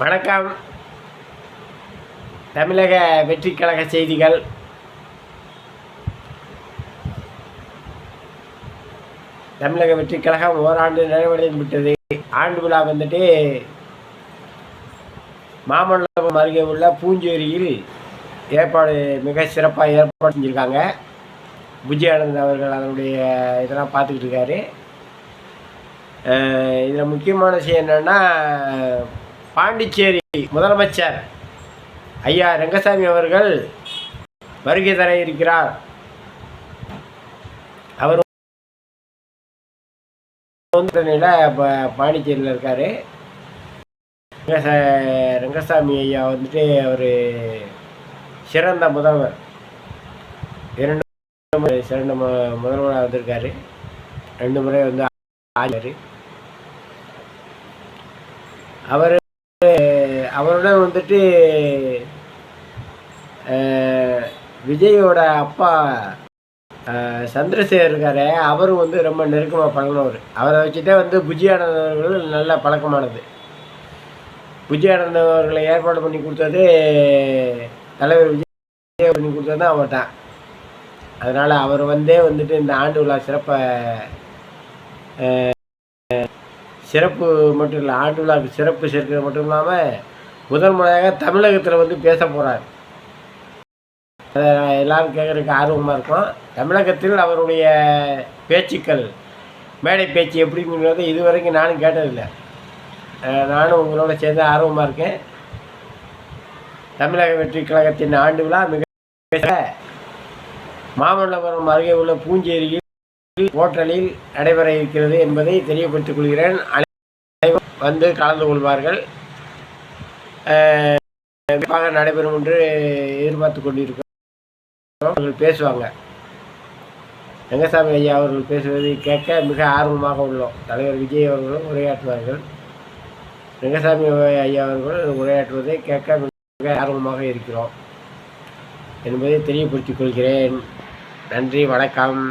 வணக்கம். தமிழக வெற்றி கழக செய்திகள். தமிழக வெற்றி கழகம் ஓராண்டு நிறைவடைந்து விட்டது ஆண்டு விழா வந்துட்டு மாமல்லபுரம் அருகே உள்ள பூஞ்சேரியில் ஏற்பாடு மிக சிறப்பாக ஏற்பாடு செஞ்சுருக்காங்க. விஜயானந்த் அவர்கள் அதனுடைய இதெல்லாம் பார்த்துக்கிட்டு இருக்காரு. இதில் முக்கியமான விஷயம் என்னென்னா பாண்டிச்சேரி முதலமைச்சர் ஐயா ரங்கசாமி அவர்கள் வருகை தர இருக்கிறார். அவர் இப்போ பாண்டிச்சேரியில் இருக்கார். ரங்கசாமி ஐயா வந்துட்டு அவர் சிறந்த முதல்வர். இரண்டு முறை சிறந்த முதல்வராக வந்திருக்காரு. ரெண்டு முறை வந்து ஆகிறார் அவர் அவருடன் வந்துட்டு விஜயோட அப்பா சந்திரசேகர் இருக்காரு. அவரும் வந்து ரொம்ப நெருக்கமாக பழகினவர். அவரை வச்சுட்டே வந்து புஜியானந்த் அவர்கள் நல்ல பழக்கமானது. புஜியானந்த் அவர்களை ஏற்பாடு பண்ணி கொடுத்தது தலைவர் விஜய் பண்ணி கொடுத்தது தான் அவர் தான் அதனால் அவர் வந்தே வந்துட்டு இந்த ஆண்டு விழா சிறப்பை சிறப்பு மட்டும் இல்லை ஆண்டு விழாவுக்கு சிறப்பு சேர்க்கிறது மட்டும் இல்லாமல் முதல் முறையாக தமிழகத்தில் வந்து பேச போகிறார் அதை எல்லாரும் கேட்குறதுக்கு ஆர்வமாக இருக்கும். தமிழகத்தில் அவருடைய பேச்சுக்கள் மேடை பேச்சு எப்படிங்கிறது இது வரைக்கும் நானும் கேட்டதில்லை. நானும் உங்களோட சேர்ந்து ஆர்வமாக இருக்கேன். தமிழக வெற்றி கழகத்தின் ஆண்டு விழா மிக மாமல்லபுரம் அருகே உள்ள பூஞ்சேரியில் ஹோட்டலில் நடைபெற இருக்கிறது என்பதை தெரியப்படுத்திக் கொள்கிறேன். வந்து கலந்து கொள்வார்கள். விரைவாக நடைபெறும் என்று எதிர்பார்த்து கொண்டிருக்கிறோம். அவர்கள் பேசுவாங்க. ரங்கசாமி ஐயா அவர்கள் பேசுவதை கேட்க மிக ஆர்வமாக உள்ளோம். தலைவர் விஜய் அவர்களும் உரையாற்றுவார்கள். ரங்கசாமி ஐயா அவர்கள் உரையாற்றுவதை கேட்க மிக ஆர்வமாக இருக்கிறோம். என்பதை தெரியப்படுத்திக் கொள்கிறேன். நன்றி வணக்கம்.